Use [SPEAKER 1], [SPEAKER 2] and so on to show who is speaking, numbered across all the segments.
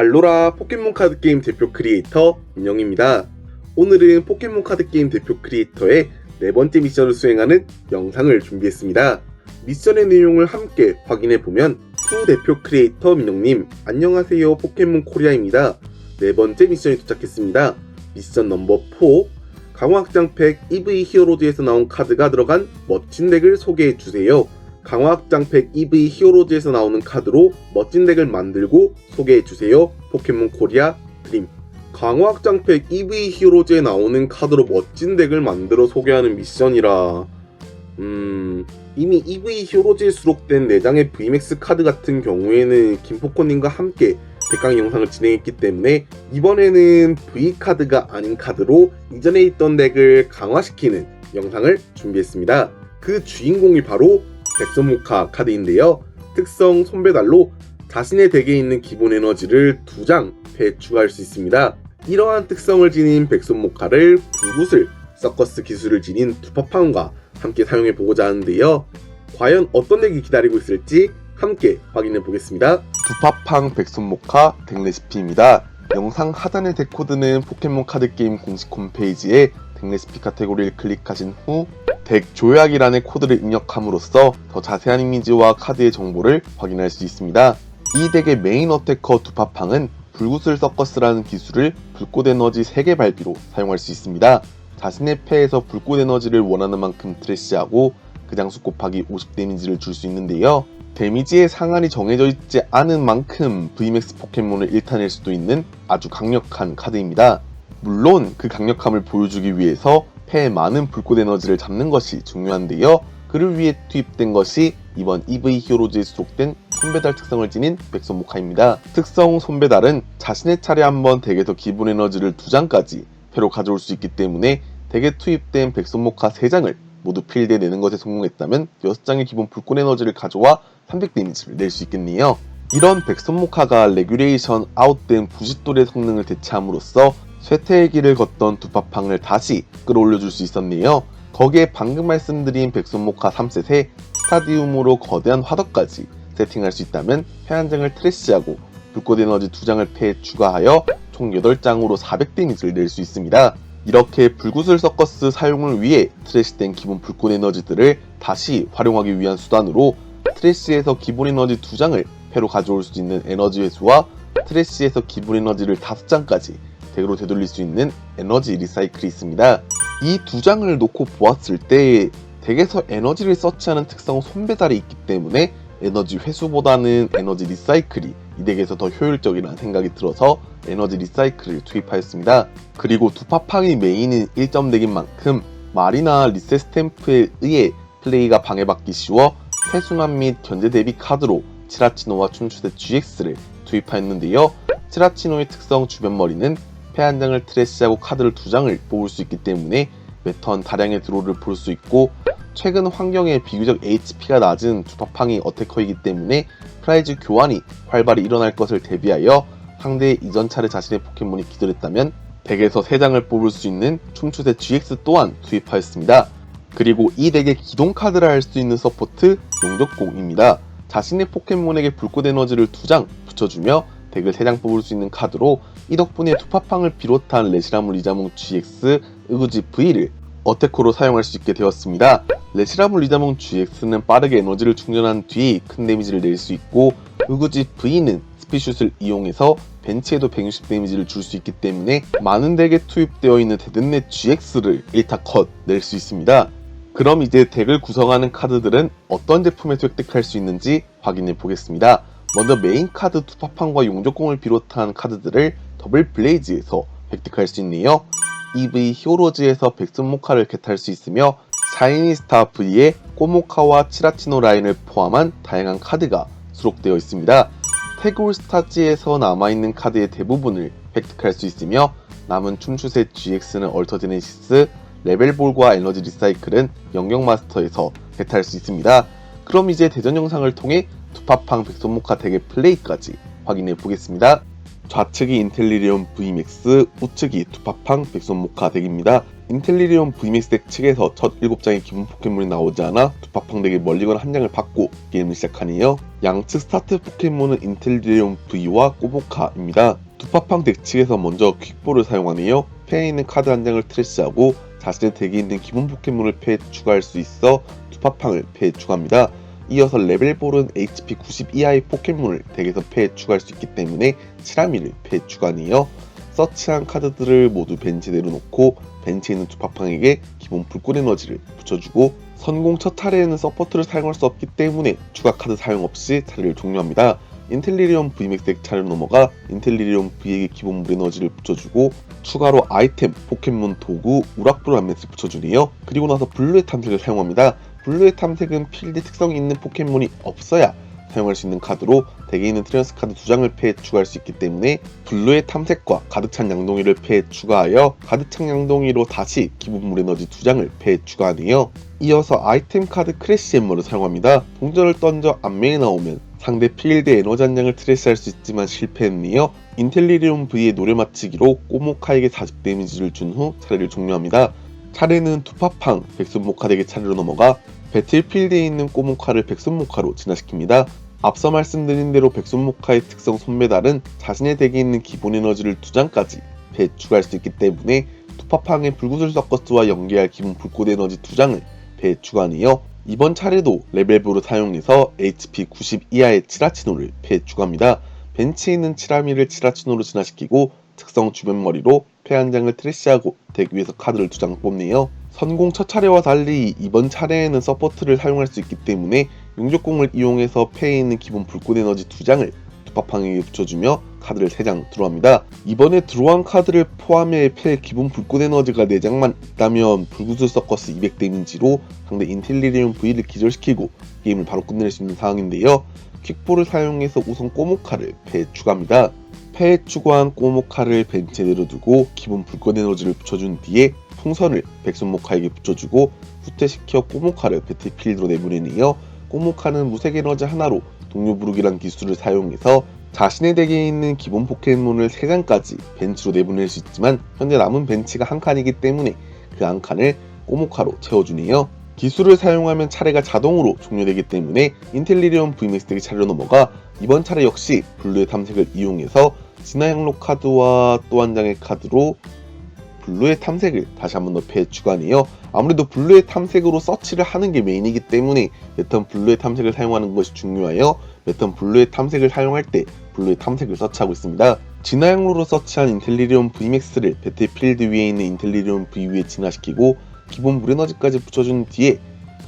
[SPEAKER 1] 알로라 포켓몬 카드 게임 대표 크리에이터 민영입니다. 오늘은 포켓몬 카드 게임 대표 크리에이터의 네 번째 미션을 수행하는 영상을 준비했습니다. 미션의 내용을 함께 확인해 보면 투 대표 크리에이터 민영님 안녕하세요 포켓몬 코리아입니다. 네 번째 미션이 도착했습니다. 미션 넘버 4 강화학장팩 EV 히어로즈에서 나온 카드가 들어간 멋진 덱을 소개해 주세요. 강화학장팩 EV 히어로즈에서 나오는 카드로 멋진 덱을 만들고 소개해 주세요. 포켓몬 코리아 드림. 강화학장팩 EV 히어로즈에 나오는 카드로 멋진 덱을 만들어 소개하는 미션이라 음 이미 EV 히어로즈에 수록된 4장의 VMAX 카드 같은 경우에는 김포코님과 함께 백강 영상을 진행했기 때문에 이번에는 V 카드가 아닌 카드로 이전에 있던 덱을 강화시키는 영상을 준비했습니다. 그 주인공이 바로 백선모카 카드인데요. 특성 손배달로 자신의 덱에 있는 기본 에너지를 두 장 배추할 수 있습니다. 이러한 특성을 지닌 백선모카를 불구슬 서커스 기술을 지닌 두파팡과 함께 사용해 보고자 하는데요. 과연 어떤 덱이 기다리고 있을지 함께 확인해 보겠습니다. 두파팡 백손모카 덱 레시피입니다. 영상 하단의 덱 코드는 포켓몬 카드 게임 공식 홈페이지에 덱 레시피 카테고리를 클릭하신 후 덱 조약이라는 코드를 입력함으로써 더 자세한 이미지와 카드의 정보를 확인할 수 있습니다. 이 덱의 메인 어태커 두파팡은 불구슬 서커스라는 기술을 불꽃 에너지 3개 발비로 사용할 수 있습니다. 자신의 패에서 불꽃 에너지를 원하는 만큼 트래시하고 그 장수 곱하기 50 데미지를 줄 수 있는데요. 데미지의 상한이 정해져 있지 않은 만큼 VMAX 포켓몬을 일타낼 수도 있는 아주 강력한 카드입니다. 물론 그 강력함을 보여주기 위해서 패에 많은 불꽃 에너지를 잡는 것이 중요한데요. 그를 위해 투입된 것이 이번 EV 히어로즈에 수록된 손배달 특성을 지닌 백손모카입니다. 특성 손배달은 자신의 차례 한번 덱에서 기본 에너지를 2장까지 패로 가져올 수 있기 때문에 덱에 투입된 백손모카 3장을 모두 필드에 내는 것에 성공했다면 6장의 기본 불꽃 에너지를 가져와 300 데미지를 낼 수 있겠네요. 이런 백선모카가 레귤레이션 아웃된 부싯돌의 성능을 대체함으로써 쇠퇴의 길을 걷던 두파팡을 다시 끌어올려줄 수 있었네요. 거기에 방금 말씀드린 백선모카 3셋에 스타디움으로 거대한 화덕까지 세팅할 수 있다면 해안장을 트래시하고 불꽃 에너지 2장을 패에 추가하여 총 8장으로 400 데미지를 낼 수 있습니다. 이렇게 불구슬 서커스 사용을 위해 트래시된 기본 불꽃 에너지들을 다시 활용하기 위한 수단으로 트래시에서 기본 에너지 2장을 패로 가져올 수 있는 에너지 회수와 트래시에서 기본 에너지를 5장까지 덱으로 되돌릴 수 있는 에너지 리사이클이 있습니다. 이 두 장을 놓고 보았을 때 덱에서 에너지를 서치하는 특성 손배달이 있기 때문에 에너지 회수보다는 에너지 리사이클이 이 덱에서 더 효율적이라는 생각이 들어서 에너지 리사이클을 투입하였습니다. 그리고 두 파팡의 메인은 1점 덱인 만큼 말이나 리셋 스탬프에 의해 플레이가 방해받기 쉬워 해순환 및 견제 대비 카드로 치라치노와 춤추대 GX를 투입하였는데요. 치라치노의 특성 주변 머리는 패한 장을 트래시하고 카드를 두 장을 뽑을 수 있기 때문에 매턴 다량의 드로우를 볼 수 있고 최근 환경에 비교적 HP가 낮은 두파팡이 어태커이기 때문에 프라이즈 교환이 활발히 일어날 것을 대비하여 상대의 이전 차례 자신의 포켓몬이 기절했다면 덱에서 3장을 뽑을 수 있는 춤추대 GX 또한 투입하였습니다. 그리고 이 덱의 기동 카드를 할 수 있는 서포트 용적공입니다. 자신의 포켓몬에게 불꽃 에너지를 2장 붙여주며 덱을 3장 뽑을 수 있는 카드로 이 덕분에 투파팡을 비롯한 레시라물 리자몽 GX, 으구지 V를 어테코로 사용할 수 있게 되었습니다. 레시라물 리자몽 GX는 빠르게 에너지를 충전한 뒤 큰 데미지를 낼 수 있고 으구지 V는 스피슛을 이용해서 벤치에도 160 데미지를 줄 수 있기 때문에 많은 덱에 투입되어 있는 데든넷 GX를 1타 컷 낼 수 있습니다. 그럼 이제 덱을 구성하는 카드들은 어떤 제품에서 획득할 수 있는지 확인해 보겠습니다. 먼저 메인 카드 투파팡과 용적공을 비롯한 카드들을 더블 블레이즈에서 획득할 수 있네요. EV 히어로즈에서 백선모카를 겟할 수 있으며 샤이니스타 V에 꼬모카와 치라치노 라인을 포함한 다양한 카드가 수록되어 있습니다. 태골스타즈에서 남아있는 카드의 대부분을 획득할 수 있으며 남은 춤추세 GX는 얼터제네시스, 레벨볼과 에너지 리사이클은 영역마스터에서 겟할 수 있습니다. 그럼 이제 대전 영상을 통해 두파팡 백선모카 덱의 플레이까지 확인해 보겠습니다. 좌측이 인텔리리온 VMAX, 우측이 두파팡 백선모카 덱입니다. 인텔리리온 VMAX 덱 측에서 첫 7장의 기본 포켓몬이 나오지 않아 두파팡 덱의 멀리건 한 장을 받고 게임을 시작하네요. 양측 스타트 포켓몬은 인텔리리온 V와 꼬보카입니다. 두파팡 덱 측에서 먼저 퀵볼을 사용하네요. 패에 있는 카드 한 장을 트래시하고 자신의 덱에 있는 기본 포켓몬을 패에 추가할 수 있어 두파팡을 패에 추가합니다. 이어서 레벨볼은 HP 90 이하의 포켓몬을 덱에서 패에 추가할 수 있기 때문에 치라미를 패에 추가하네요. 서치한 카드들을 모두 벤치에 내려놓고 벤치에 있는 두파팡에게 기본 불꽃 에너지를 붙여주고 선공 첫 차례에는 서포트를 사용할 수 없기 때문에 추가 카드 사용 없이 차례를 종료합니다. 인텔리리온 덱 차례로 넘어가 인텔리리온 V에게 기본 물 에너지를 붙여주고 추가로 아이템, 포켓몬 도구, 우락불 한 맷을 붙여주네요. 그리고 나서 블루의 탐색을 사용합니다. 블루의 탐색은 필드 특성이 있는 포켓몬이 없어야 사용할 수 있는 카드로 덱에 있는 트랜스 카드 두 장을 패에 추가할 수 있기 때문에 블루의 탐색과 가득 찬 양동이를 패에 추가하여 가득 찬 양동이로 다시 기본 물 에너지 두 장을 패에 추가하네요. 이어서 아이템 카드 크래시 엠머를 사용합니다. 동전을 던져 앞면에 나오면 상대 필드 에너지 한 장을 트래시할 수 있지만 실패했네요. 인텔리리움 V의 노래 맞추기로 꼬모카에게 40 데미지를 준 후 차례를 종료합니다. 차례는 두파팡 백순모카덱의 차례로 넘어가 배틀필드에 있는 꼬모카를 백순모카로 진화시킵니다. 앞서 말씀드린 대로 백순모카의 특성 손메달은 자신의 덱에 있는 기본 에너지를 두 장까지 배에 추가할 수 있기 때문에 투파팡의 불구슬 서커스와 연계할 기본 불꽃 에너지 두 장을 배에 추가하네요. 이번 차례도 레벨브로 사용해서 HP 90 이하의 치라치노를 배에 추가합니다. 벤치에 있는 치라미를 치라치노로 진화시키고 특성 주변 머리로 패 한 장을 트래시하고 덱 위에서 카드를 두 장 뽑네요. 선공 첫 차례와 달리 이번 차례에는 서포트를 사용할 수 있기 때문에 용접공을 이용해서 패에 있는 기본 불꽃 에너지 두 장을 두파팡에게 붙여주며 카드를 3장 들어갑니다. 이번에 들어간 카드를 포함해 패 기본 불꽃 에너지가 4장만 있다면 불구슬 서커스 200 데미지로 상대 인텔리리움 V를 기절시키고 게임을 바로 끝낼 수 있는 상황인데요. 퀵볼을 사용해서 우선 꼬모카를 패에 추가합니다. 패에 추가한 꼬모카를 벤치에 내려두고 기본 불꽃 에너지를 붙여준 뒤에 풍선을 백순모카에게 붙여주고 후퇴시켜 꼬모카를 배틀필드로 내보내니요. 꼬모카는 무색 에너지 하나로 동료 부르기란 기술을 사용해서 자신의 덱에 있는 기본 포켓몬을 3장까지 벤치로 내보낼 수 있지만 현재 남은 벤치가 한 칸이기 때문에 그 한 칸을 꼬모카로 채워주네요. 기술을 사용하면 차례가 자동으로 종료되기 때문에 인텔리리온 VMAX 덱의 차례로 넘어가 이번 차례 역시 블루의 탐색을 이용해서 진화양로 카드와 또 한 장의 카드로 블루의 탐색을 다시 한 번더 패에 추가하네요. 아무래도 블루의 탐색으로 서치를 하는 게 메인이기 때문에 매턴 블루의 탐색을 사용하는 것이 중요하여 매턴 블루의 탐색을 사용할 때 블루의 탐색을 서치하고 있습니다. 진화양로로 서치한 인텔리리온 VMAX를 배틀필드 위에 있는 인텔리리온 V 위에 진화시키고 기본 물에너지까지 붙여준 뒤에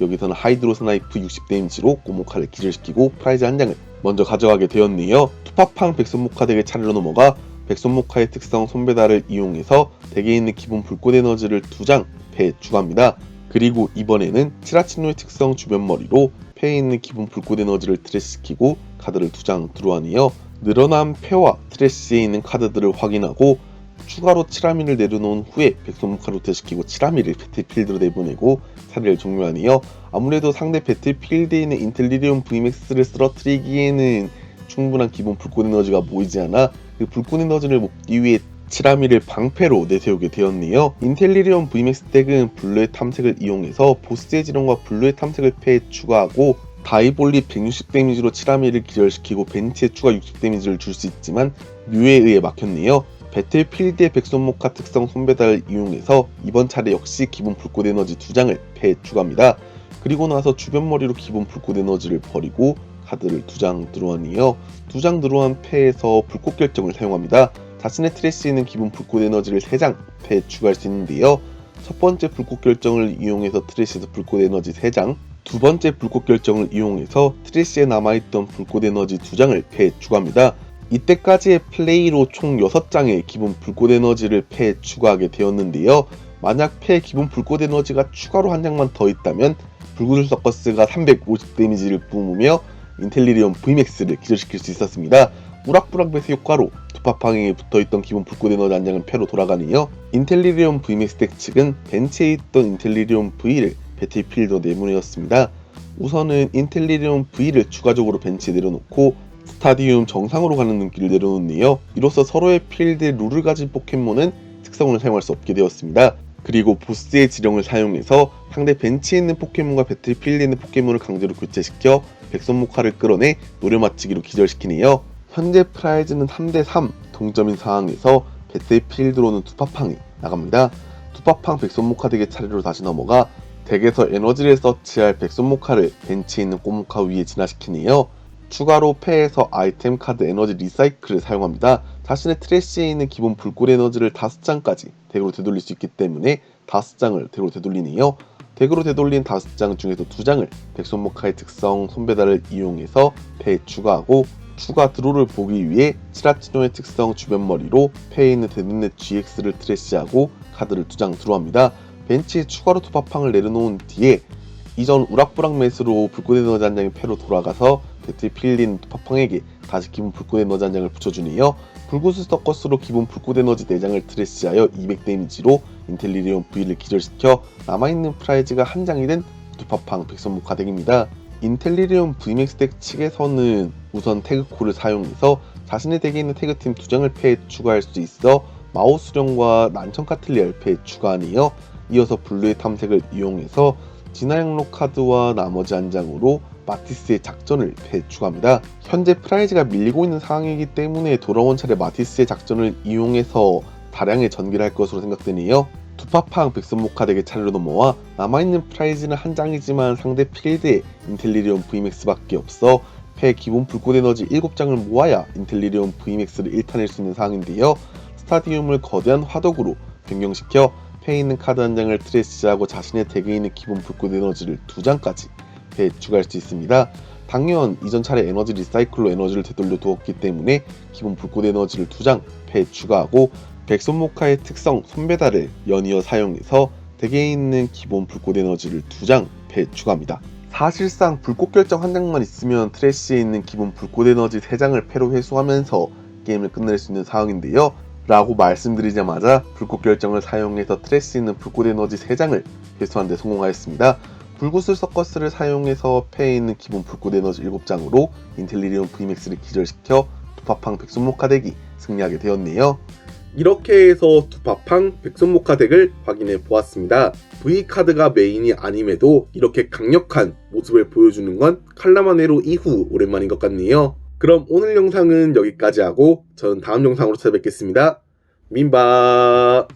[SPEAKER 1] 여기서는 하이드로 스나이프 60 데미지로 꼬모카를 기절시키고 프라이즈 한 장을 먼저 가져가게 되었네요. 투파팡 백손모카 덱의 차례로 넘어가 백손모카의 특성 손배달을 이용해서 덱에 있는 기본 불꽃 에너지를 두장 패에 추가합니다. 그리고 이번에는 치라치노의 특성 주변 머리로 패에 있는 기본 불꽃 에너지를 트래시시키고 카드를 두장 들어와니요. 늘어난 패와 트래시에 있는 카드들을 확인하고 추가로 치라미를 내려놓은 후에 백손모카로 퇴시키고 치라미를 배틀필드로 내보내고 차례를 종료하니요. 아무래도 상대 배틀필드에 있는 인텔리리온 VMAX를 쓰러뜨리기에는 충분한 기본 불꽃 에너지가 모이지 않아 그 불꽃 에너지를 먹기 위해 치라미를 방패로 내세우게 되었네요. 인텔리리온 VMAX 덱은 블루의 탐색을 이용해서 보스의 지령과 블루의 탐색을 패에 추가하고 다이볼리 160 데미지로 치라미를 기절시키고 벤치에 추가 60 데미지를 줄 수 있지만 뮤에 의해 막혔네요. 배틀필드의 백손모카 특성 손배달을 이용해서 이번 차례 역시 기본 불꽃 에너지 두 장을 패에 추가합니다. 그리고 나서 주변 머리로 기본 불꽃 에너지를 버리고 카드를 두장 들어왔니요. 두장 들어온 패에서 불꽃 결정을 사용합니다. 자신의 트래시에는 기본 불꽃 에너지를 3장 패에 추가할 수 있는데요. 첫 번째 불꽃 결정을 이용해서 트래시에서 불꽃 에너지 3장, 두 번째 불꽃 결정을 이용해서 트래시에 남아있던 불꽃 에너지 2장을 패에 추가합니다. 이때까지의 플레이로 총 6장의 기본 불꽃 에너지를 패에 추가하게 되었는데요. 만약 패에 기본 불꽃 에너지가 추가로 한 장만 더 있다면 불구슬 서커스가 350 데미지를 뿜으며 인텔리리온 VMAX를 기절시킬 수 있었습니다. 우락부락배스 효과로 두파팡에 붙어있던 기본 불꽃 에너지 한 장은 패로 돌아가니요. 인텔리리온 VMAX 덱 측은 벤치에 있던 인텔리리온 V를 배틀필드로 내보내었습니다. 우선은 인텔리리온 V를 추가적으로 벤치에 내려놓고 스타디움 정상으로 가는 눈길을 내려놓네요. 이로써 서로의 필드의 룰을 가진 포켓몬은 특성을 사용할 수 없게 되었습니다. 그리고 보스의 지령을 사용해서 상대 벤치에 있는 포켓몬과 배틀 필드에 있는 포켓몬을 강제로 교체시켜 백선목화를 끌어내 노려 맞추기로 기절시키네요. 현재 프라이즈는 3대3 동점인 상황에서 배틀 필드로는 두파팡이 나갑니다. 두파팡 백선목화 덱의 차례로 다시 넘어가 덱에서 에너지를 서치할 백선목화를 벤치에 있는 꼬목화 위에 진화시키네요. 추가로 패에서 아이템 카드 에너지 리사이클을 사용합니다. 자신의 트래시에 있는 기본 불꽃 에너지를 5장까지 덱으로 되돌릴 수 있기 때문에 5장을 덱으로 되돌리네요. 덱으로 되돌린 5장 중에서 2장을 백손모카의 특성 손배달을 이용해서 패에 추가하고 추가 드로를 보기 위해 치라치노의 특성 주변머리로 패에 있는 데드넷 GX를 트래시하고 카드를 2장 드로합니다. 벤치에 추가로 투파팡을 내려놓은 뒤에 이전 우락부락 매스로 불꽃 에너지 한 장이 패로 돌아가서 배틀필린 투파팡에게 다시 기본 불꽃 에너지 한 장을 붙여주네요. 불구스 서커스로 기본 불꽃 에너지 4장을 트래시하여 200 데미지로 인텔리리온 V를 기절시켜 남아있는 프라이즈가 한 장이 된 두파팡 백선목화 덱입니다. 인텔리리온 V맥스 덱 측에서는 우선 태그콜을 사용해서 자신의 덱에 있는 태그팀 2장을 패에 추가할 수 있어 마오 수령과 난청 카틀리아를 패에 추가하네요. 이어서 블루의 탐색을 이용해서 진화양로 카드와 나머지 한 장으로 마티스의 작전을 패에 추가합니다. 현재 프라이즈가 밀리고 있는 상황이기 때문에 돌아온 차례 마티스의 작전을 이용해서 다량의 전기를 할 것으로 생각되네요. 두파팡 백선목화 덱의 차례로 넘어와 남아있는 프라이즈는 한 장이지만 상대 필드에 인텔리리온 VMAX밖에 없어 패 기본 불꽃 에너지 7장을 모아야 인텔리리온 VMAX를 1탄낼 수 있는 상황인데요. 스타디움을 거대한 화덕으로 변경시켜 패에 있는 카드 한 장을 트레시하고 자신의 덱에 있는 기본 불꽃 에너지를 두 장까지 패에 추가할 수 있습니다. 당연 이전 차례 에너지 리사이클로 에너지를 되돌려 두었기 때문에 기본 불꽃 에너지를 두장 패에 추가하고 백손모카의 특성 손배달을 연이어 사용해서 덱에 있는 기본 불꽃 에너지를 두장 패에 추가합니다. 사실상 불꽃 결정 한 장만 있으면 트래시에 있는 기본 불꽃 에너지 세 장을 패로 회수하면서 게임을 끝낼 수 있는 상황인데요. 라고 말씀드리자마자 불꽃 결정을 사용해서 트래시에 있는 불꽃 에너지 3장을 회수하는 데 성공하였습니다. 불구슬 서커스를 사용해서 패에 있는 기본 불꽃 에너지 7장으로 인텔리리온 VMAX를 기절시켜 두파팡 백손모카 덱이 승리하게 되었네요. 이렇게 해서 두파팡 백손모카 덱을 확인해 보았습니다. V카드가 메인이 아님에도 이렇게 강력한 모습을 보여주는 건 칼라마네로 이후 오랜만인 것 같네요. 그럼 오늘 영상은 여기까지 하고 저는 다음 영상으로 찾아뵙겠습니다. 민바